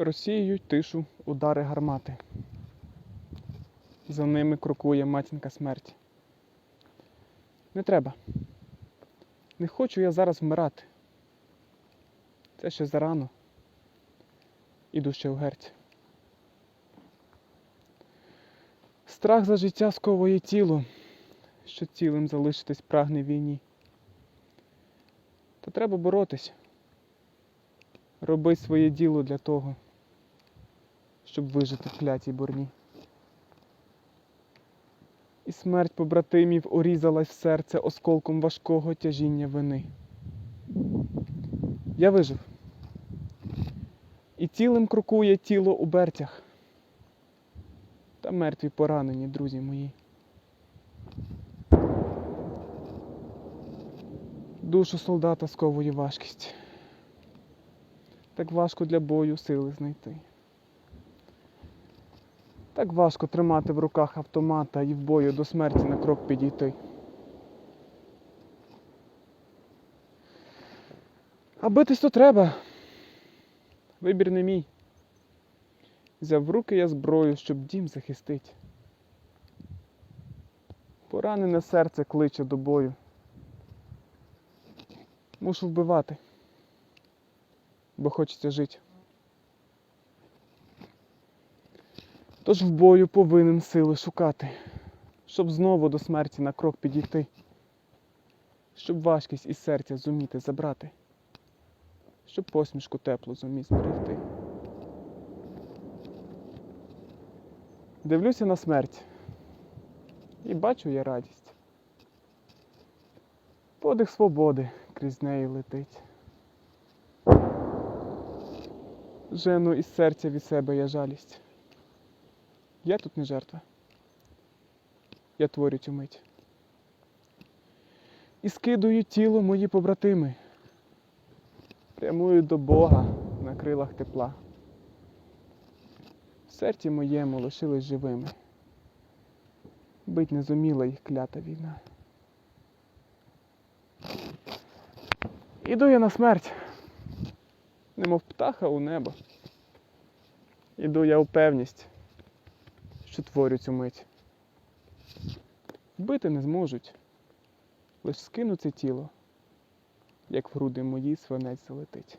Розсіюють тишу удари гармати. За ними крокує матінка смерть. Не треба. Не хочу я зараз вмирати. Це ще зарано. Іду ще в герть. Страх за життя сковує тіло, що цілим залишитись прагне війні. Та треба боротись. Роби своє діло для того, щоб вижити в клятій бурні. І смерть побратимів урізалась в серце осколком важкого тяжіння вини. Я вижив. І цілим крокує тіло у бертях. Та мертві поранені, друзі мої. Душу солдата сковує важкість. Так важко для бою сили знайти. Так важко тримати в руках автомата і в бою до смерті на крок підійти. А битись то треба. Вибір не мій. Взяв в руки я зброю, щоб дім захистить. Поранене серце кличе до бою. Мушу вбивати, бо хочеться жити. Тож в бою повинен сили шукати, щоб знову до смерті на крок підійти, щоб важкість із серця зуміти забрати, щоб посмішку теплу зумів зберегти. Дивлюся на смерть і бачу я радість. Подих свободи крізь неї летить. Жену із серця від себе я жалість. Я тут не жертва. Я творю цю мить. І скидую тіло мої побратими. Прямую до Бога на крилах тепла. В серці моєму лишились живими. Бить не зуміла їх клята війна. Іду я на смерть, немов птаха у небо. Іду я у певність, що творю цю мить. Вбити не зможуть, лиш скину це тіло, як в груди мої свинець залетить.